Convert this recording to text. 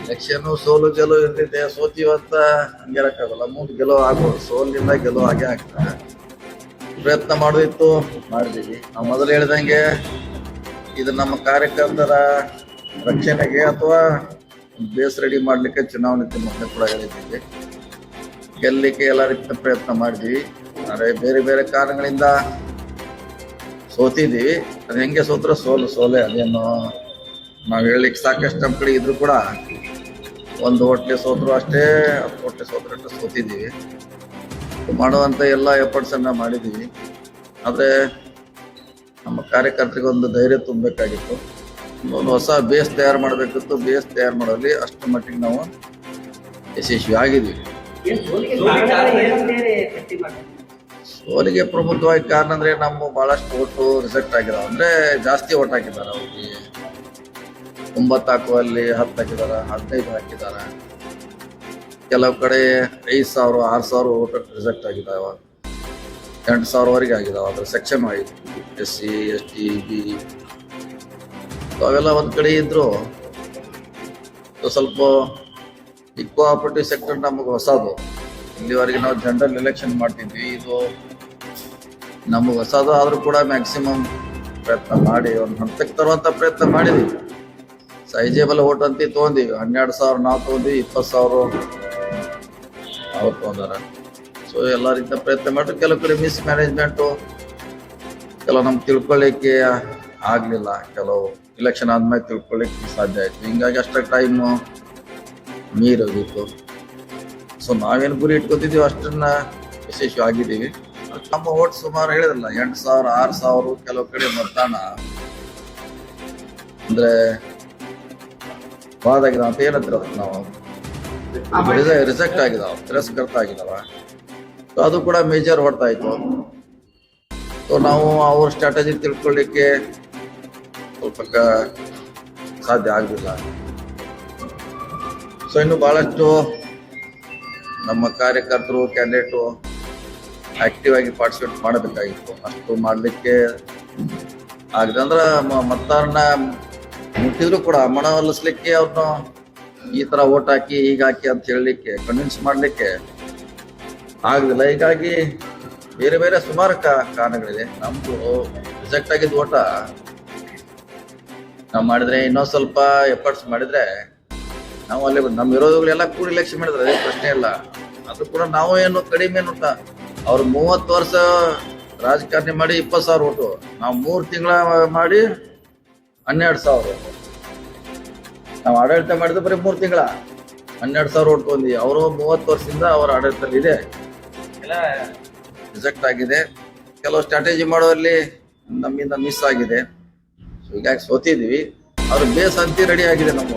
Election ಸೋಲು ಗೆಲುವು ಇರ್ತಿದೆ ಹಂಗೆ ಹಂಗಿರಕ್ಕಾಗಲ್ಲ ಮುಂದೆ ಗೆಲುವು ಆಗ್ಬೋದು. ಸೋಲಿಂದ ಗೆಲುವು ಆಗೇ ಆಗ್ತದೆ. ಪ್ರಯತ್ನ ಮಾಡೋದಿತ್ತು ಮಾಡಿದೀವಿ. ನಾವು ಮೊದಲು ಹೇಳ್ದಂಗೆ ಇದು ನಮ್ಮ ಕಾರ್ಯಕರ್ತರ ರಕ್ಷಣೆಗೆ ಅಥವಾ ಬೇಸ್ ರೆಡಿ ಮಾಡಲಿಕ್ಕೆ ಚುನಾವಣೆ ಮೊದಲೇ ಕೂಡ ಹೇಳಿದ್ದೀವಿ. ಗೆಲ್ಲಲಿಕ್ಕೆ ಎಲ್ಲ ರೀತಿಯ ಪ್ರಯತ್ನ ಮಾಡಿದ್ವಿ. ಆದರೆ ಬೇರೆ ಬೇರೆ ಕಾರಣಗಳಿಂದ ಸೋತಿದ್ದೀವಿ ಅದು ಹೆಂಗೆ ಸೋತ್ರ ಸೋಲು, ಸೋಲೆ ಅದೇನು ನಾವು ಹೇಳಲಿಕ್ಕೆ ಸಾಕಷ್ಟು ನಮ್ಮ ಕಡೆ ಇದ್ರು ಕೂಡ ಒಂದು ಹೊಟ್ಟೆ ಸೋತರು ಅಷ್ಟೇ, ಹತ್ತು ಹೊಟ್ಟೆ ಸೋತರು ಸೋತಿದ್ದೀವಿ. ಮಾಡುವಂಥ ಎಲ್ಲ ಎಫರ್ಟ್ಸನ್ನು ಮಾಡಿದ್ದೀವಿ. ಆದರೆ ನಮ್ಮ ಕಾರ್ಯಕರ್ತರಿಗೆ ಒಂದು ಧೈರ್ಯ ತುಂಬಬೇಕಾಗಿತ್ತು. ಒಂದು ಹೊಸ ಬೇಸ್ ತಯಾರು ಮಾಡಬೇಕಿತ್ತು. ಬೇಸ್ ತಯಾರು ಮಾಡೋಲ್ಲಿ ಅಷ್ಟು ಮಟ್ಟಿಗೆ ನಾವು ಯಶಸ್ವಿ ಆಗಿದ್ದೀವಿ. ಸೋಲಿಗೆ ಪ್ರಮುಖವಾಗಿ ಕಾರಣ ಅಂದರೆ ನಮ್ಮ ಬಹಳಷ್ಟು ಓಟು ರಿಸೆಕ್ಟ್ ಆಗಿರೋ ಅಂದ್ರೆ ಜಾಸ್ತಿ ಓಟ್ ಹಾಕಿದ್ದಾರೆ ಅವ್ರಿಗೆ. ಒಂಬತ್ತು ಹಾಕುವಲ್ಲಿ ಹತ್ತು ಹಾಕಿದ್ದಾರೆ ಹದಿನೈದು ಹಾಕಿದ್ದಾರೆ ಕೆಲವು ಕಡೆ ಐದು ಸಾವಿರ, ಆರು ಸಾವಿರ ಓಟ್ ರಿಸೆಕ್ಟ್ ಆಗಿದಾವ. ಎಂಟು ಸಾವಿರವರೆಗೆ ಆಗಿದಾವ ಅದರ ಸೆಕ್ಷನ್ ಆಯಿತು S C S T B ಅವೆಲ್ಲ ಒಂದು ಕಡೆ ಇದ್ದರೂ ಸ್ವಲ್ಪ ಈ ಕೋಆಪರೇಟಿವ್ ಸೆಕ್ಟರ್ ನಮಗೆ ಹೊಸದು. ಇಲ್ಲಿವರೆಗೆ ನಾವು ಜನರಲ್ ಎಲೆಕ್ಷನ್ ಮಾಡ್ತಿದ್ವಿ. ಇದು ನಮಗೆ ಹೊಸದು ಆದರೂ ಕೂಡ ಮ್ಯಾಕ್ಸಿಮಮ್ ಪ್ರಯತ್ನ ಮಾಡಿ, ಒಂದು ಹಂತಕ್ಕೆ ತರುವಂಥ ಪ್ರಯತ್ನ ಮಾಡಿದ್ವಿ. ಸೈಜೇಬಲ್ ಓಟ್ ಅಂತ ತೊಗೊಂಡಿವಿ. ಹನ್ನೆರಡು ಸಾವಿರ ನಾವು ತೊಗೊಂಡಿವಿ, ಇಪ್ಪತ್ತು ಸಾವಿರ ಅವ್ರು ತೊಗೊಂಡಾರ. ಸೊ ಎಲ್ಲ ರೀತಿಯ ಪ್ರಯತ್ನ ಮಾಡಿದ್ರು ಕೆಲವು ಕಡೆ ಮಿಸ್ ಮ್ಯಾನೇಜ್ಮೆಂಟು ಕೆಲವು ನಮ್ಗೆ ತಿಳ್ಕೊಳ್ಳಿಕ್ಕೆ ಆಗಲಿಲ್ಲ. ಕೆಲವು ಇಲೆಕ್ಷನ್ ಆದ್ಮೇಲೆ ತಿಳ್ಕೊಳ್ಳಿಕ್ಕೆ ಸಾಧ್ಯ ಆಯಿತು. ಹಿಂಗಾಗಿ ಅಷ್ಟೇ ಟೈಮು ಮೀರೋಗಿತ್ತು ಸೊ ನಾವೇನು ಗುರಿ ಇಟ್ಕೊತಿದ್ದೀವಿ ಅಷ್ಟನ್ನ ಯಶಸ್ವಿ ಆಗಿದ್ದೀವಿ ನಮ್ಮ ಓಟ್ ಸುಮಾರು ಹೇಳಿದ್ರಲ್ಲ, ಎಂಟು ಸಾವಿರ, ಆರು ಸಾವಿರ, ಕೆಲವು ಕಡೆ ಮತದಾನ ಅಂದ್ರೆ ಬಾದಾಗಿದಾವ ಅಂತ ಏನಂತೀರ ನಾವು? ರಿಜೆಕ್ಟ್ ಆಗಿದಾವ ತಿರಸ್ಕೃತ ಆಗಿದಾವ. ಸೊ ಅದು ಕೂಡ ಮೇಜರ್ ಹೊಡ್ತಾ ಇತ್ತು. ಸೊ ನಾವು ಅವ್ರ ಸ್ಟ್ರಾಟಜಿ ತಿಳ್ಕೊಳ್ಳಿಕ್ಕೆ ಸ್ವಲ್ಪ ಸಾಧ್ಯ ಆಗಲಿಲ್ಲ. ಸೊ ಇನ್ನು ಬಹಳಷ್ಟು ನಮ್ಮ ಕಾರ್ಯಕರ್ತರು ಕ್ಯಾಂಡಿಡೇಟು ಆಕ್ಟಿವ್ ಆಗಿ ಪಾರ್ಟಿಸಿಪೇಟ್ ಮಾಡಬೇಕಾಗಿತ್ತು. ಅಷ್ಟು ಮಾಡಲಿಕ್ಕೆ ಆಗದಂದ್ರೆ ಮತದಾರನ ಮುಟ್ಟಿದ್ರು ಕೂಡ ಮನವೊಲಿಸ್ಲಿಕ್ಕೆ ಅವ್ರನ್ನ ಈ ತರ ಓಟ್ ಹಾಕಿ ಈಗ ಹಾಕಿ ಅಂತ ಹೇಳಲಿಕ್ಕೆ ಕನ್ವಿನ್ಸ್ ಮಾಡಲಿಕ್ಕೆ ಆಗಲಿಲ್ಲ. ಹೀಗಾಗಿ ಬೇರೆ ಬೇರೆ ಸುಮಾರು ಕಾರಣಗಳಿದೆ ನಮ್ದು ರಿಜೆಕ್ಟ್ ಆಗಿದ್ದ ಓಟ ನಾವು ಮಾಡಿದ್ರೆ ಇನ್ನೊಂದು ಸ್ವಲ್ಪ ಎಫರ್ಟ್ಸ್ ಮಾಡಿದ್ರೆ ನಾವು ಅಲ್ಲಿ ನಮ್ಮ ವಿರೋಧಿಗಳೆಲ್ಲ ಕೂಡಿ ಇಲೆಕ್ಷನ್ ಮಾಡಿದ್ರೆ ಅದೇ ಪ್ರಶ್ನೆ ಇಲ್ಲ ಅದು ಕೂಡ ನಾವು ಏನು ಕಡಿಮೆ ನೋಟ ಅವ್ರು ಮೂವತ್ತು ವರ್ಷ ರಾಜಕಾರಣಿ ಮಾಡಿ ಇಪ್ಪತ್ತು ಸಾವಿರ ಓಟು ನಾವು ಮೂರು ತಿಂಗಳ ಮಾಡಿ ಹನ್ನೆರಡು ಸಾವಿರ. ನಾವು ಆಡಳಿತ ಮಾಡಿದ್ರೆ ಬರೀ ಮೂರು ತಿಂಗಳ. ಹನ್ನೆರಡು ಸಾವಿರ ಓಟ್ ಅವರು ಮೂವತ್ತು ವರ್ಷದಿಂದ ಅವರ ಆಡಳಿತದಲ್ಲಿ ಇದೆ. ಎಲ್ಲ ರಿಜೆಕ್ಟ್ ಆಗಿದೆ. ಕೆಲವು ಸ್ಟ್ರಾಟಜಿ ಮಾಡೋರಲ್ಲಿ ನಮ್ಮಿಂದ ಮಿಸ್ ಆಗಿದೆ. ಹೀಗಾಗಿ ಸೋತಿದ್ವಿ. ಅವ್ರ ಬೇಸ್ ಅಂತಿ ರೆಡಿ ಆಗಿದೆ ನಮ್ಮ